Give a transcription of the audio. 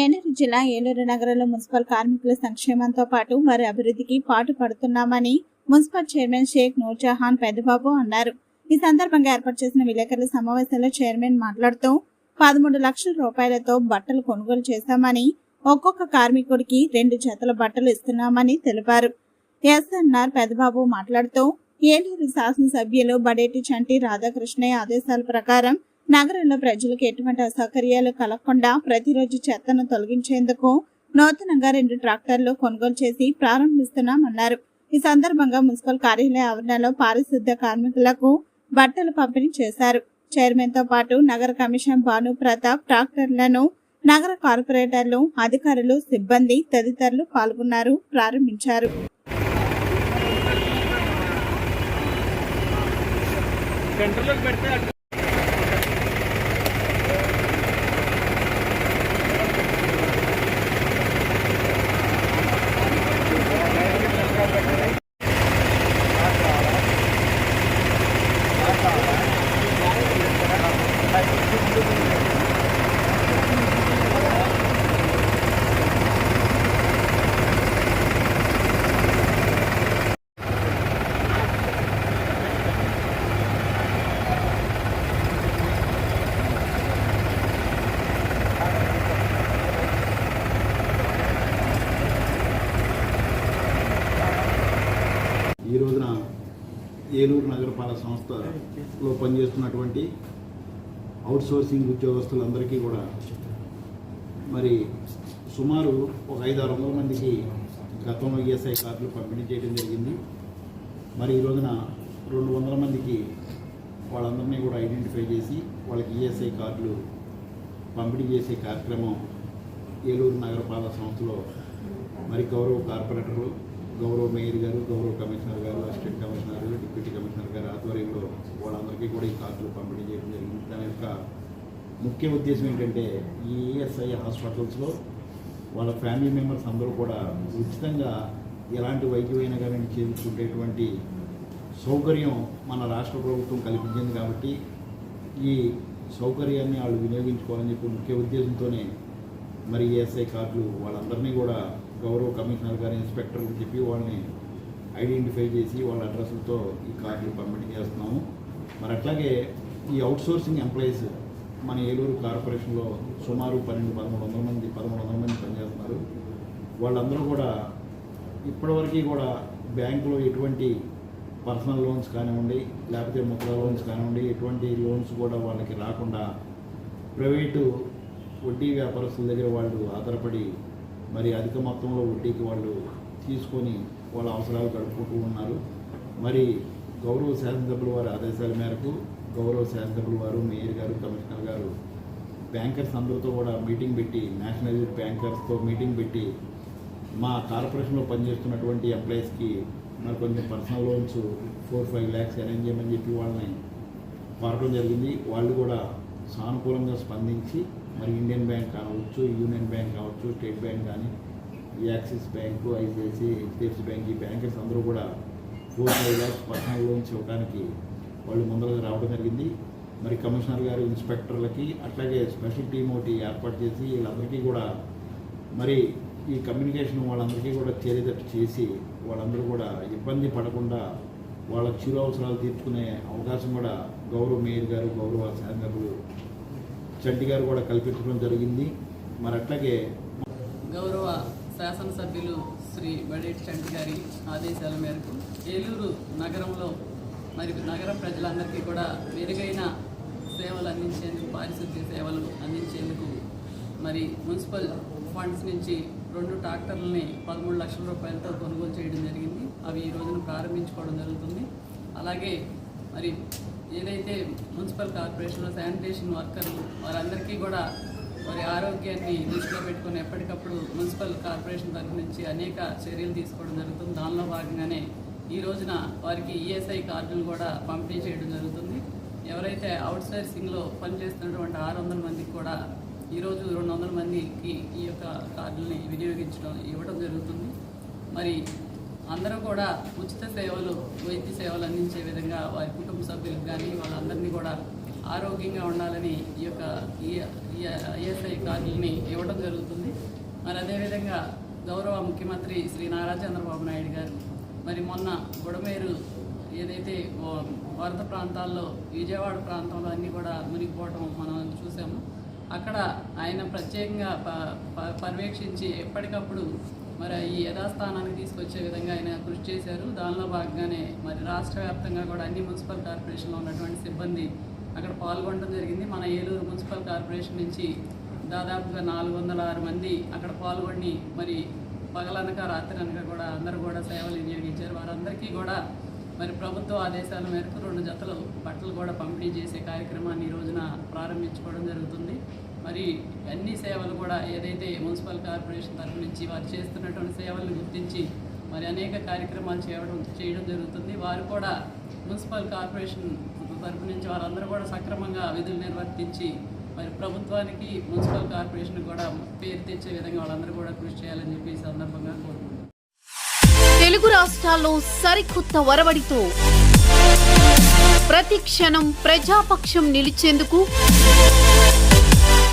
ఏలూరు జిల్లా ఏలూరు నగరంలో మున్సిపల్ కార్మికుల సంక్షేమంతో పాటు వారి అభివృద్ధికి పాటు పడుతున్నామని మున్సిపల్ చైర్మన్ షేక్ నూర్జహాన్ పెద్దబాబు అన్నారు. ఈ సందర్భంగా ఏర్పాటు చేసిన విలేకరుల సమావేశంలో చైర్మన్ మాట్లాడుతూ పదమూడు లక్షల రూపాయలతో బట్టలు కొనుగోలు చేశామని ఒక్కొక్క కార్మికుడికి రెండు జతల బట్టలు ఇస్తున్నామని తెలిపారు. ఎస్ఎన్ఆర్ పెద్దబాబు మాట్లాడుతూ ఏలూరు శాసనసభ్యులు బడేటి చంటి రాధాకృష్ణయ్య ఆదేశాల ప్రకారం నగరంలో ప్రజలకు ఎటువంటి అసౌకర్యాలు కలగకుండా ప్రతిరోజు చెత్తను తొలగించేందుకు నూతనంగా రెండు ట్రాక్టర్లు కొనుగోలు చేసి ప్రారంభిస్తున్నామన్నారు. ఈ సందర్భంగా మున్సిపల్ కార్యాలయ ఆవరణలో పారిశుద్ధ కార్మికులకు బట్టలు పంపిణీ చేశారు. చైర్మన్తో పాటు నగర కమిషన్ భాను ప్రతాప్ ట్రాక్టర్లను నగర కార్పొరేటర్లు అధికారులు సిబ్బంది తదితరులు పాల్గొన్నారు ప్రారంభించారు. సెంటర్లోకి పెడితే ఈ రోజున ఏలూరు నగరపాలక సంస్థలో పనిచేస్తున్నటువంటి అవుట్సోర్సింగ్ ఉద్యోగస్తులందరికీ కూడా మరి సుమారు ఒక ఐదు ఆరు వందల మందికి గతంలో ఈఎస్ఐ కార్డులు పంపిణీ చేయడం జరిగింది. మరి ఈ రోజున రెండు వందల మందికి వాళ్ళందరినీ కూడా ఐడెంటిఫై చేసి వాళ్ళకి ఈఎస్ఐ కార్డులు పంపిణీ చేసే కార్యక్రమం ఏలూరు నగరపాలక సంస్థలో మరి గౌరవ కార్పొరేటర్లు గౌరవ మేయర్ గారు గౌరవ కమిషనర్ గారు అసిస్టెంట్ కమిషనర్ గారు డిప్యూటీ కమిషనర్ గారు ఆధ్వర్యంలో వాళ్ళందరికీ కూడా ఈ కార్డులు పంపిణీ చేయడం జరిగింది. దాని యొక్క ముఖ్య ఉద్దేశం ఏంటంటే ఈ ఈఎస్ఐ హాస్పిటల్స్లో వాళ్ళ ఫ్యామిలీ మెంబర్స్ అందరూ కూడా ఉచితంగా ఎలాంటి వైద్యమైనా కానీ చేయించుకునేటువంటి సౌకర్యం మన రాష్ట్ర ప్రభుత్వం కల్పించింది కాబట్టి ఈ సౌకర్యాన్ని వాళ్ళు వినియోగించుకోవాలని చెప్పి ముఖ్య ఉద్దేశంతోనే మరి ఈఎస్ఐ కార్డులు వాళ్ళందరినీ కూడా గౌరవ కమిషనర్ గారు ఇన్స్పెక్టర్కి చెప్పి వాళ్ళని ఐడెంటిఫై చేసి వాళ్ళ అడ్రస్లతో ఈ కార్డులు పంపిణీ చేస్తున్నాము. మరి అట్లాగే ఈ అవుట్సోర్సింగ్ ఎంప్లాయీస్ మన ఏలూరు కార్పొరేషన్లో సుమారు పన్నెండు పదమూడు వందల మంది పదమూడు వందల మంది పనిచేస్తున్నారు. వాళ్ళందరూ కూడా ఇప్పటివరకు కూడా బ్యాంకులో ఎటువంటి పర్సనల్ లోన్స్ కానివ్వండి లేకపోతే ముద్రా లోన్స్ కానివ్వండి ఎటువంటి లోన్స్ కూడా వాళ్ళకి రాకుండా ప్రైవేటు వడ్డీ వ్యాపారస్తుల దగ్గర వాళ్ళు ఆధారపడి మరి అధిక మొత్తంలో వడ్డీకి వాళ్ళు తీసుకొని వాళ్ళ అవసరాలు గడుపుకుంటూ ఉన్నారు. మరి గౌరవ శాసనసభ్యుల వారి ఆదేశాల మేరకు గౌరవ శాసనసభ్యుల వారు మేయర్ గారు కమిషనర్ గారు బ్యాంకర్స్ అందరితో కూడా మీటింగ్ పెట్టి నేషనలైజ్డ్ బ్యాంకర్స్తో మీటింగ్ పెట్టి మా కార్పొరేషన్లో పనిచేస్తున్నటువంటి ఎంప్లాయీస్కి మరి కొంచెం personal loans four five lakhs arrange చేయమని చెప్పి వాళ్ళని కోరడం జరిగింది. వాళ్ళు కూడా సానుకూలంగా స్పందించి మరి ఇండియన్ బ్యాంక్ కావచ్చు యూనియన్ బ్యాంక్ కావచ్చు స్టేట్ బ్యాంక్ కానీ axis bank ICICI HDFC bank ఈ బ్యాంకర్స్ అందరూ కూడా four five lakhs personal loans ఇవ్వడానికి వాళ్ళు ముందరగా రావడం జరిగింది. మరి కమిషనర్ గారు ఇన్స్పెక్టర్లకి అట్లాగే స్పెషల్ టీమ్ ఒకటి ఏర్పాటు చేసి వీళ్ళందరికీ కూడా మరి ఈ కమ్యూనికేషన్ వాళ్ళందరికీ కూడా చేరేటట్టు చేసి వాళ్ళందరూ కూడా ఇబ్బంది పడకుండా వాళ్ళ చిరు అవసరాలు తీర్చుకునే అవకాశం కూడా గౌరవ మేయర్ గారు గౌరవ శాసనసభ్యులు చెడ్డి గారు కూడా కల్పించడం జరిగింది. మరి అట్లాగే గౌరవ శాసనసభ్యులు శ్రీ బడేటి చంటి గారి ఆదేశాల మేరకు ఏలూరు నగరంలో మరి నగర ప్రజలందరికీ కూడా మెరుగైన సేవలు అందించేందుకు పారిశుద్ధ్య సేవలు అందించేందుకు మరి మున్సిపల్ ఫండ్స్ నుంచి రెండు ట్రాక్టర్లని పదమూడు లక్షల రూపాయలతో కొనుగోలు చేయడం జరిగింది. అవి ఈ రోజున ప్రారంభించుకోవడం జరుగుతుంది. అలాగే మరి ఏదైతే మున్సిపల్ కార్పొరేషన్లో శానిటేషన్ వర్కర్లు వారందరికీ కూడా వారి ఆరోగ్యాన్ని దృష్టిలో పెట్టుకుని ఎప్పటికప్పుడు మున్సిపల్ కార్పొరేషన్ తరఫు నుంచి అనేక చర్యలు తీసుకోవడం జరుగుతుంది. దానిలో భాగంగానే ఈ రోజున వారికి ఈఎస్ఐ కార్డులు కూడా పంపిణీ చేయడం జరుగుతుంది. ఎవరైతే అవుట్ సోర్సింగ్లో పనిచేస్తున్నటువంటి ఆరు వందల మందికి కూడా ఈరోజు రెండు వందల మందికి ఈ యొక్క కార్డుల్ని వినియోగించడం ఇవ్వడం జరుగుతుంది. మరి అందరూ కూడా ఉచిత సేవలు వైద్య సేవలు అందించే విధంగా వారి కుటుంబ సభ్యులకు కానీ వాళ్ళందరినీ కూడా ఆరోగ్యంగా ఉండాలని ఈ యొక్క ఈఎస్ఐ కార్డులని ఇవ్వడం జరుగుతుంది. మరి అదేవిధంగా గౌరవ ముఖ్యమంత్రి శ్రీ నారా చంద్రబాబు నాయుడు గారు మరి మొన్న బుడమేరు ఏదైతే వరద ప్రాంతాల్లో విజయవాడ ప్రాంతంలో అన్నీ కూడా మునిగిపోవటం మనం చూసాము. అక్కడ ఆయన ప్రత్యేకంగా ప- ప- పర్యవేక్షించి ఎప్పటికప్పుడు మరి ఈ యథాస్థానానికి తీసుకొచ్చే విధంగా ఆయన కృషి చేశారు. దానిలో భాగంగానే మరి రాష్ట్ర వ్యాప్తంగా కూడా అన్ని మున్సిపల్ కార్పొరేషన్లో ఉన్నటువంటి సిబ్బంది అక్కడ పాల్గొనడం జరిగింది. మన ఏలూరు మున్సిపల్ కార్పొరేషన్ నుంచి దాదాపుగా నాలుగు వందల ఆరు మంది అక్కడ పాల్గొని మరి పగలనక రాత్రి అనక కూడా అందరూ కూడా సేవలు వినియోగించారు. వారందరికీ కూడా మరి ప్రభుత్వ ఆదేశాల మేరకు రెండు జతలు బట్టలు కూడా పంపిణీ చేసే కార్యక్రమాన్ని ఈ రోజున ప్రారంభించుకోవడం జరుగుతుంది. మరి అన్ని సేవలు కూడా ఏదైతే మున్సిపల్ కార్పొరేషన్ తరఫు నుంచి వారు చేస్తున్నటువంటి సేవలను గుర్తించి మరి అనేక కార్యక్రమాలు చేయడం చేయడం జరుగుతుంది. వారు కూడా మున్సిపల్ కార్పొరేషన్ తరఫు నుంచి వారందరూ కూడా సక్రమంగా విధులు నిర్వర్తించి మరి ప్రభుత్వానికి మున్సిపల్ కార్పొరేషన్ కూడా పేరు తెచ్చే విధంగా వాళ్ళందరూ కూడా కృషి చేయాలని చెప్పి ఈ సందర్భంగా కోరుకుంటున్నాను. తెలుగు రాష్ట్రాల్లో సరికొత్త వరవడితో ప్రతి క్షణం ప్రజాపక్షం నిలిచేందుకు